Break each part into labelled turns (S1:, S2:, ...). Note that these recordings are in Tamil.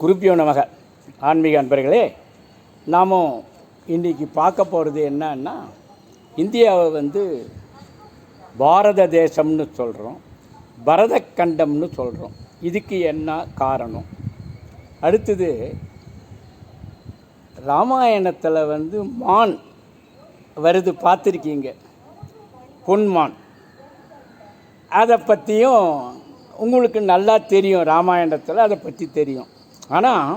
S1: குறிப்பியோ நமக. ஆன்மீக அன்பர்களே நாமும் இன்றைக்கி பார்க்க போகிறது என்னன்னா இந்தியாவை வந்து பாரத தேசம்னு சொல்கிறோம் பரத கண்டம்னு சொல்கிறோம் இதுக்கு என்ன காரணம்? அடுத்தது ராமாயணத்தில் வந்து மான் வருது பார்த்துருக்கீங்க பொன்மான். அதை பற்றியும் உங்களுக்கு நல்லா தெரியும் ராமாயணத்தில் அதை பற்றி தெரியும். ஆனால்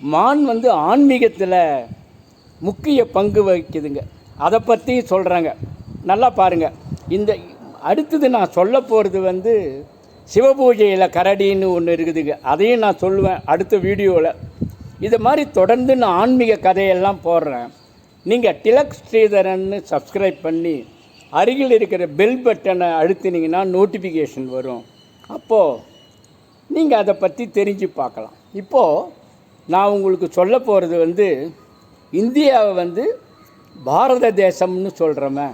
S1: மான் வந்து ஆன்மீகத்தில் முக்கிய பங்கு வகிக்குதுங்க. அதை பற்றி சொல்கிறாங்க நல்லா பாருங்கள் இந்த அடுத்தது நான் சொல்ல போகிறது வந்து சிவபூஜையில் கரடின்னு ஒன்று இருக்குதுங்க. அதையும் நான் சொல்லுவேன் அடுத்த வீடியோவில் இது மாதிரி தொடர்ந்து நான் ஆன்மீக கதையெல்லாம் போடுறேன். நீங்கள் டிலக் ஸ்ரீதரன்னு சப்ஸ்கிரைப் பண்ணி அருகில் இருக்கிற பெல் பட்டனை அழுத்தினீங்கன்னா நோட்டிஃபிகேஷன் வரும். அப்போது நீங்கள் அதை பற்றி தெரிஞ்சு பார்க்கலாம். இப்போது நான் உங்களுக்கு சொல்ல போகிறது வந்து இந்தியாவை வந்து பாரத தேசம்னு சொல்கிறோமே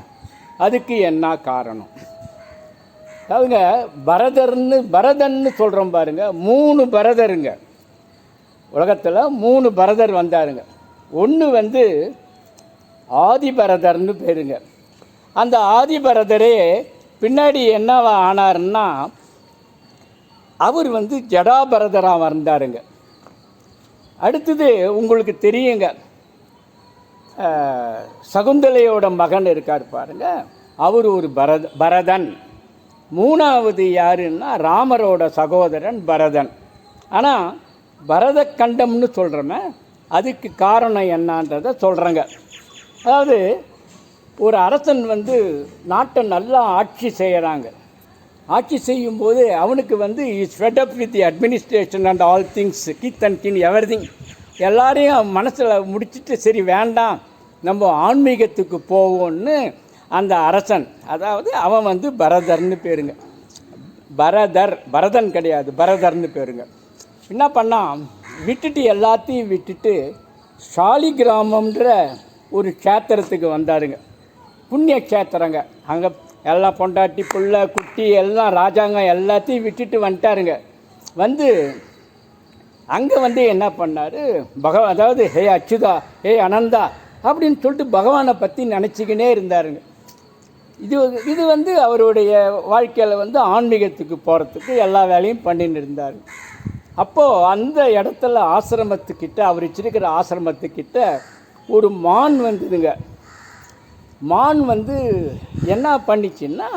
S1: அதுக்கு என்ன காரணம்? அவங்க பரதர்னு பரதன்னு சொல்கிறோம் பாருங்க மூணு பரதருங்க. உலகத்தில் மூணு பரதர் வந்தாருங்க. ஒன்று வந்து ஆதிபரதர்னு பேருங்க. அந்த ஆதிபரதரே பின்னாடி என்னவா ஆனாருன்னா அவர் வந்து ஜடாபரதராக வந்தாருங்க. அடுத்தது உங்களுக்கு தெரியுங்க. சகுந்தலையோட மகன் இருக்கார் பாருங்க. அவர் ஒரு பரத பரதன். மூணாவது யாருன்னா ராமரோட சகோதரன் பரதன். ஆனால் பரத கண்டம்னு சொல்கிறோமே அதுக்கு காரணம் என்னன்றதை சொல்கிறேங்க அதாவது ஒரு அரசன் வந்து நாட்டை நல்லா ஆட்சி செய்கிறாங்க ஆட்சி செய்யும் போது அவனுக்கு வந்து is fed up with the administration and all things kith and kin everything எல்லாரையும் மனசில் முடிச்சிட்டு சரி வேண்டாம். நம்ம ஆன்மீகத்துக்கு போவோம்னு அந்த அரசன் அதாவது அவன் வந்து பரதர்னு பேருங்க. பரதர் பரதன் கிடையாது பரதர்னு பேருங்க. என்ன பண்ணான்? விட்டுட்டு எல்லாத்தையும் விட்டுட்டு சாலி கிராமம்ன்ற ஒரு க்ஷேத்திரத்துக்கு வந்தாருங்க. புண்ணிய க்ஷேத்திரங்க. அங்கே எல்லாம் பொண்டாட்டி பிள்ளை குட்டி எல்லாம் ராஜாங்க எல்லாத்தையும் விட்டுட்டு வந்துட்டாருங்க. வந்து அங்கே வந்து என்ன பண்ணார்? பகவ அதாவது ஹே அச்சுதா ஹே அனந்தா அப்படின்னு சொல்லிட்டு பகவானை பற்றி நினச்சிக்கினே இருந்தாருங்க. இது இது வந்து அவருடைய வாழ்க்கையில் வந்து ஆன்மீகத்துக்கு போகிறதுக்கு எல்லா வேலையும் பண்ணின்னு இருந்தார். அப்போது அந்த இடத்துல ஆசிரமத்துக்கிட்ட அவர் வச்சிருக்கிற ஆசிரமத்துக்கிட்ட ஒரு மான் வந்ததுங்க. மான் வந்து என்ன பண்ணிச்சுன்னா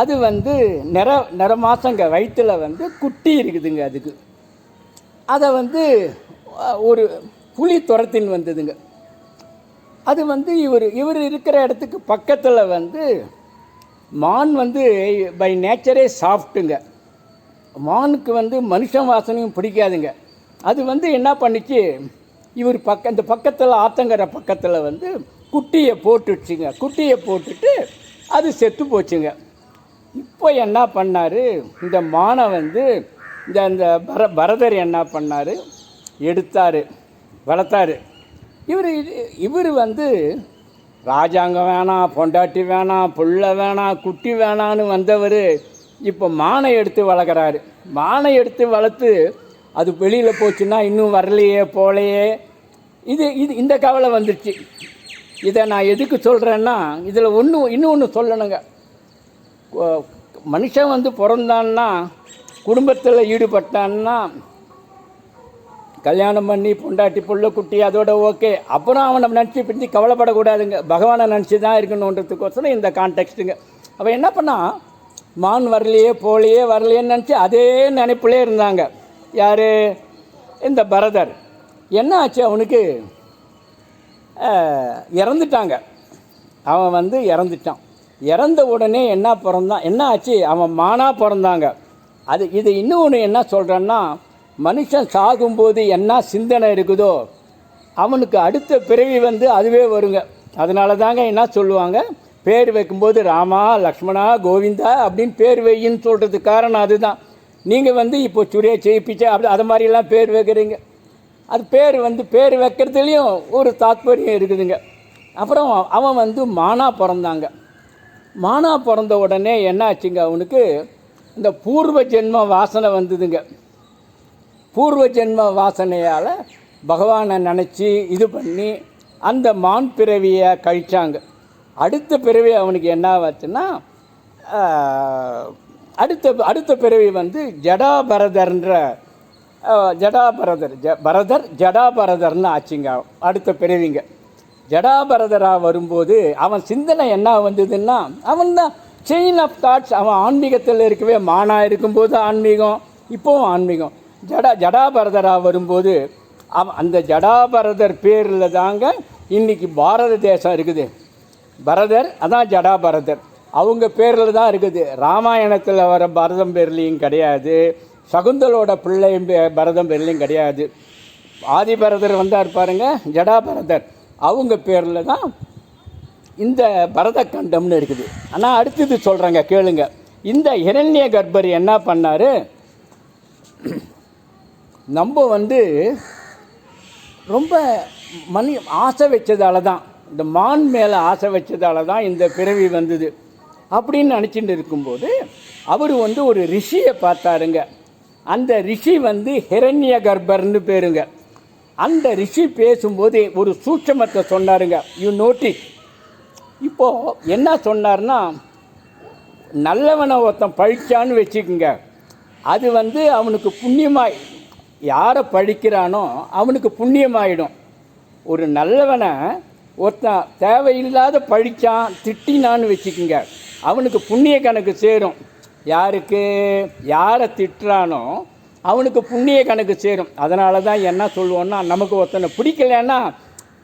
S1: அது வந்து நிற நிற மாதங்க வயிற்றில் வந்து குட்டி இருக்குதுங்க அதுக்கு. அதை வந்து ஒரு புலி துரத்தின்னு வந்ததுங்க. அது வந்து இவர் இவர் இருக்கிற இடத்துக்கு பக்கத்தில் வந்து மான் வந்து பை நேச்சரே சாஃப்ட்டுங்க மானுக்கு வந்து மனுஷன் வாசனையும் பிடிக்காதுங்க. அது வந்து என்ன பண்ணிச்சு இவர் பக்க இந்த பக்கத்தில் ஆத்தங்கரை பக்கத்தில் வந்து குட்டியை போட்டுடுச்சுங்க. குட்டியை போட்டுட்டு அது செத்து போச்சுங்க. இப்போ என்ன பண்ணார்? இந்த மானை வந்து இந்த இந்த பர பரதர் என்ன பண்ணார்? எடுத்தார் வளர்த்தாரு. இவர் இவர் வந்து ராஜாங்கம் வேணாம் பொண்டாட்டி வேணாம் புள்ள வேணாம் குட்டி வேணான்னு வந்தவர். இப்போ மானை எடுத்து வளர்க்குறாரு. மானை எடுத்து வளர்த்து அது வெளியில் போச்சுன்னா இன்னும் வரலையே போலையே. இது இது இந்த கவலை வந்துடுச்சு இதை நான் எதுக்கு சொல்கிறேன்னா இதில் ஒன்று இன்னும் ஒன்று சொல்லணுங்க. மனுஷன் வந்து பிறந்தான்னா குடும்பத்தில் ஈடுபட்டான்னா கல்யாணம் பண்ணி பொண்டாட்டி புள்ள குட்டி அதோட ஓகே. அப்புறம் அவனை நினச்சி பிடிச்சி கவலைப்படக்கூடாதுங்க. பகவானை நினச்சி தான் இருக்கணுன்றதுக்கோசரம் இந்த கான்டெக்ட்டுங்க அவன் என்ன பண்ணால் மான் வரலையே போலையே வரலையேன்னு நினச்சி அதே நினைப்புலே இருந்தாங்க. யார்? இந்த பரதர். என்ன ஆச்சு அவனுக்கு? இறந்துட்டாங்க. அவன் வந்து இறந்துட்டான். இறந்த உடனே என்ன பிறந்தான் என்ன ஆச்சு? அவன் மானா பிறந்தாங்க. அது இது இன்னொன்று என்ன சொல்கிறேன்னா மனுஷன் சாகும்போது என்ன சிந்தனை இருக்குதோ அவனுக்கு அடுத்த பிறவி வந்து அதுவே வருங்க. அதனால தாங்க என்ன சொல்லுவாங்க? பேர் வைக்கும்போது ராமா லக்ஷ்மணா கோவிந்தா அப்படின்னு பேர் வையின்னு சொல்கிறதுக்கு காரணம் அதுதான். நீங்கள் வந்து இப்போ சுரே ஜெயிப்பிச்சா அப்படி அது மாதிரிலாம் பேர் வைக்கிறீங்க. அது பேர் வந்து பேர் வைக்கிறதுலேயும் ஒரு தாத்பரியம் இருக்குதுங்க. அப்புறம் அவன் வந்து மானா பிறந்தாங்க. மானா பிறந்த உடனே என்ன ஆச்சுங்க அவனுக்கு இந்த பூர்வ ஜென்ம வாசனை வந்ததுங்க. பூர்வ ஜென்ம வாசனையால் பகவானை நினச்சி இது பண்ணி அந்த மான் பிறவியை கழிச்சாங்க. அடுத்த பிறவி அவனுக்கு என்ன ஆச்சுன்னா அடுத்த அடுத்த பிறவி வந்து ஜடாபரதர்ன்ற ஜடாபரதர் ஜ பரதர் ஜடாபரதர்னு ஆச்சுங்க. அடுத்த பிறவிங்க. ஜடாபரதராக வரும்போது அவன் சிந்தனை என்ன வந்ததுன்னா அவன் தான் செயின் ஆஃப் தாட்ஸ் அவன் ஆன்மீகத்தில் இருக்கவே மானா இருக்கும்போது ஆன்மீகம் இப்போவும் ஆன்மீகம். ஜடா ஜடாபரதராக வரும்போது அவன் அந்த ஜடாபரதர் பேரில் தாங்க இன்றைக்கி பாரத தேசம் இருக்குது. பரதர் அதான் ஜடாபரதர். அவங்க பேரில் தான் இருக்குது. ராமாயணத்தில் வர பரதம் பேர்லேயும் கிடையாது. சகுந்தலோட பிள்ளையும் பரதம் பேர்லேயும் கிடையாது. ஆதிபரதர் வந்தார் பாருங்க ஜடாபரதர். அவங்க பேரில் தான் இந்த பரத கண்டம்னு இருக்குது. ஆனால் அடுத்தது சொல்கிறேங்க கேளுங்க. இந்த இரண்ய கர்ப்பர் என்ன பண்ணார்? நம்ம வந்து ரொம்ப மணி ஆசை வச்சதால தான். இந்த மான் மேலே ஆசை வச்சதால தான் இந்த பிறவி வந்தது. அப்படின்னு நினச்சிட்டு இருக்கும்போது அவர் வந்து ஒரு ரிஷியை பார்த்தாருங்க. அந்த ரிஷி வந்து ஹிரண்ய கர்ப்பர்னு பேருங்க. அந்த ரிஷி பேசும்போது ஒரு சூட்சமத்தை சொன்னாருங்க. யூ நோட்டிஸ் இப்போது என்ன சொன்னார்னா நல்லவனை ஒருத்தன் பழிச்சான்னு வச்சுக்குங்க. அது வந்து அவனுக்கு புண்ணியமாய் யாரை பழிக்கிறானோ அவனுக்கு புண்ணியமாயிடும். ஒரு நல்லவனை ஒருத்தன் தேவையில்லாத பழிச்சான் திட்டினான்னு வச்சுக்குங்க. அவனுக்கு புண்ணிய கணக்கு சேரும். யாருக்கு யாரை திட்டுறானோ அவனுக்கு புண்ணிய கணக்கு சேரும். அதனால தான் என்ன சொல்லுவோன்னா நமக்கு ஒருத்தனை பிடிக்கலன்னா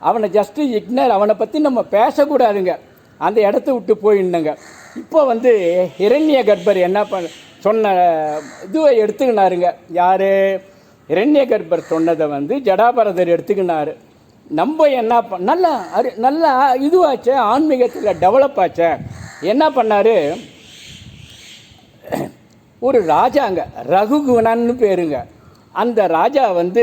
S1: அவனை ஜஸ்ட்டு இக்னர் அவனை பற்றி நம்ம பேசக்கூடாதுங்க. அந்த இடத்த விட்டு போயிடணுங்க. இப்போ வந்து இரண்ய கர்ப்பர் என்ன பண்ண சொன்ன இதுவை எடுத்துக்கினாருங்க. யார்? இரண்ய கர்ப்பர் சொன்னதை வந்து ஜடாபரதர் எடுத்துக்கினாரு. நம்ம என்ன ப நல்லா அரு நல்லா இதுவாச்சே ஆன்மீகத்தில் டெவலப் ஆச்சே. என்ன பண்ணார்? ஒரு ராஜாங்க ரகுகுணன்னு பேருங்க. அந்த ராஜா வந்து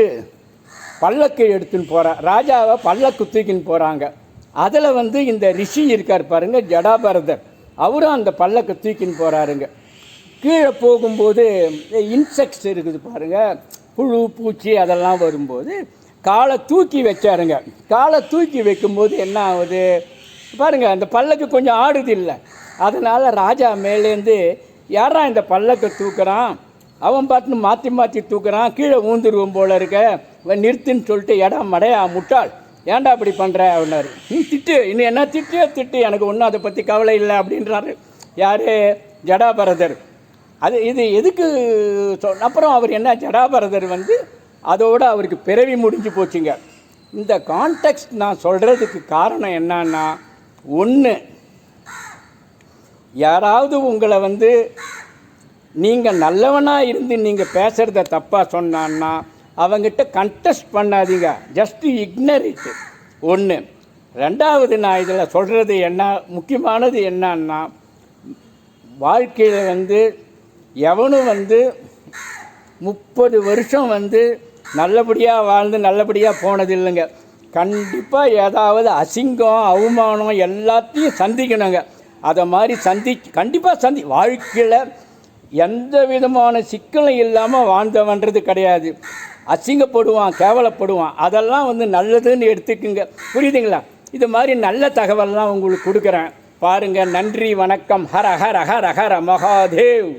S1: பல்லக்கு எடுத்துன்னு போகிறார் ராஜாவை பல்லக்கு தூக்கின்னு போகிறாங்க அதில் வந்து இந்த ரிஷி இருக்கார் பாருங்க ஜடாபரதர். அவரும் அந்த பல்லக்கு தூக்கின்னு போகிறாருங்க கீழே போகும்போது இன்செக்ட்ஸ் இருக்குது பாருங்க புழு பூச்சி அதெல்லாம் வரும்போது காலை தூக்கி வச்சாருங்க. காலை தூக்கி வைக்கும்போது என்ன ஆகுது? பாருங்க அந்த பல்லக்கு கொஞ்சம் ஆடுது இல்லை. அதனால் ராஜா மேலேருந்து யாரா இந்த பல்லக்கை தூக்குறான்? அவன் பார்த்து மாற்றி மாற்றி தூக்குறான் கீழே ஊந்துருவோம் போல இருக்க. இவன் நிறுத்துன்னு சொல்லிட்டு இடம் மடையா முட்டாள். ஏன்டா அப்படி பண்ணுற அப்படின்னாரு. நீ திட்டு இன்னும் என்ன திட்டு? திட்டு எனக்கு ஒன்றும் அதை பற்றி கவலை இல்லை அப்படின்றாரு. யார்? ஜடாபரதர். அது இது எதுக்கு சொ- அப்புறம் அவர் என்ன ஜடாபரதர் வந்து அதோட அவருக்கு பிறவி முடிஞ்சு போச்சுங்க. இந்த கான்டெக்ட் நான் சொல்கிறதுக்கு காரணம் என்னன்னா ஒன்று யாராவது உங்களை வந்து நீங்கள் நல்லவனாக இருந்து நீங்கள் பேசுகிறத தப்பாக சொன்னான்னா அவங்ககிட்ட கண்டெஸ்ட் பண்ணாதீங்க. ஜஸ்ட் இட்டு ஒன்று ரெண்டாவது நான் இதில் சொல்கிறது என்ன முக்கியமானது என்னன்னா வாழ்க்கையில் வந்து எவனும் வந்து முப்பது வருஷம் வந்து நல்லபடியாக வாழ்ந்து நல்லபடியாக போனது இல்லைங்க கண்டிப்பாக ஏதாவது அசிங்கம் அவமானம் எல்லாத்தையும் சந்திக்கணுங்க. அதை மாதிரி சந்தி கண்டிப்பாக சந்தி வாழ்க்கையில் எந்த விதமான சிக்கலும் இல்லாமல் வாழ்ந்தவன்றது கிடையாது. அசிங்கப்படுவான் கேவலப்படுவான். அதெல்லாம் வந்து நல்லதுன்னு எடுத்துக்குங்க. புரியுதுங்களா? இது மாதிரி நல்ல தகவல்லாம் உங்களுக்கு கொடுக்குறேன். பாருங்கள் நன்றி வணக்கம். ஹர ஹர ஹர ஹர மகாதேவ்.